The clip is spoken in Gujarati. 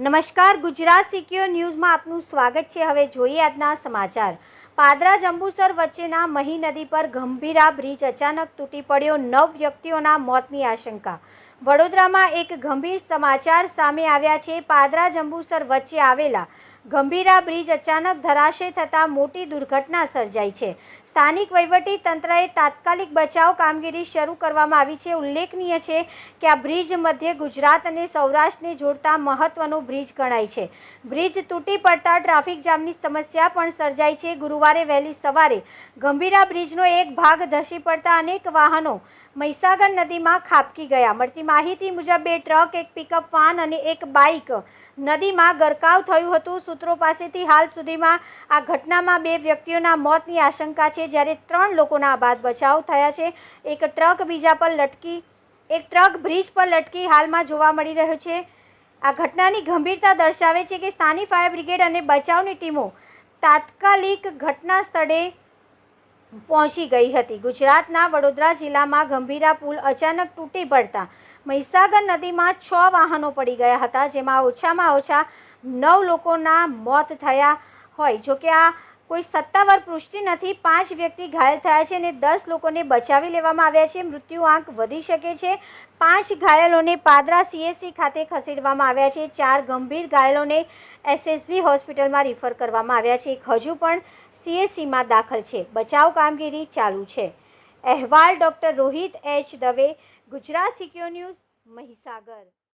નમસ્કાર, ગુજરાત સિક્યોર ન્યૂઝમાં આપનું સ્વાગત છે. હવે જોઈએ આજના સમાચાર. પાદરા જંબુસર વચ્ચેના મહી નદી પર ગંભીરા બ્રિજ અચાનક તૂટી પડ્યો. નવ વ્યક્તિઓના મોતની આશંકા. વડોદરામાં એક ગંભીર સમાચાર સામે આવ્યા છે. પાદરા જંબુસર વચ્ચે આવેલા ગંભીરા બ્રિજ અચાનક ધરાશય થતાં મોટી દુર્ઘટના સર્જાઈ છે. સ્થાનિક વહીવટી તંત્રએ તાત્કાલિક બચાવ કામગીરી શરૂ કરવામાં આવી છે. ઉલ્લેખનીય છે કે આ બ્રિજ મધ્ય ગુજરાત અને સૌરાષ્ટ્રને જોડતા મહત્વનો બ્રિજ ગણાય છે. બ્રિજ તૂટી પડતા ટ્રાફિક જામની સમસ્યા પણ સર્જાઈ છે. ગુરુવારે વહેલી સવારે ગંભીરા બ્રિજનો એક ભાગ ધસી પડતા અનેક વાહનો મહીસાગર નદીમાં ખાબકી ગયા. મળતી માહિતી મુજબ બે ટ્રક, એક પિકઅપ વાન અને એક બાઇક નદીમાં ગરકાવ થયું હતું. સૂત્રો પાસેથી હાલ સુધીમાં આ ઘટનામાં બે વ્યક્તિઓના મોતની આશંકા છે. જ્યારે ત્રણ લોકોના બાદ બચાવ થયા છે. એક ટ્રક બીજા પર લટકી, એક ટ્રક બ્રિજ પર લટકી હાલમાં જોવા મળી રહ્યો છે. આ ઘટનાની ગંભીરતા દર્શાવે છે કે સ્થાનિક ફાયર બ્રિગેડ અને બચાવની ટીમો તાત્કાલિક ઘટના સ્થળે પહોંચી ગઈ હતી. ગુજરાતના વડોદરા જિલ્લામાં ગંભીરા પુલ અચાનક તૂટી પડતા મહીસાગર નદીમાં છ વાહનો પડી ગયા હતા, જેમાં ઓછામાં ઓછા નવ લોકોના મોત થયા હોય. જોકે આ કોઈ સત્તાવાર પુષ્ટિ નથી, પાંચ વ્યક્તિ ઘાયલ થયા છે અને દસ લોકોને બચાવી લેવામાં આવ્યા છે. મૃત્યુ આંક વધી શકે છે. પાંચ ઘાયલોને પાદરા સીએસસી ખાતે ખસેડવામાં આવ્યા છે. ચાર ગંભીર ઘાયલોને એસએસજી હોસ્પિટલમાં રિફર કરવામાં આવ્યા છે. એક હજુ પણ સીએસસીમાં દાખલ છે. બચાવ કામગીરી ચાલુ છે. અહેવાલ doctor Rohit H Dave, Gujarat secure news, Mahisagar.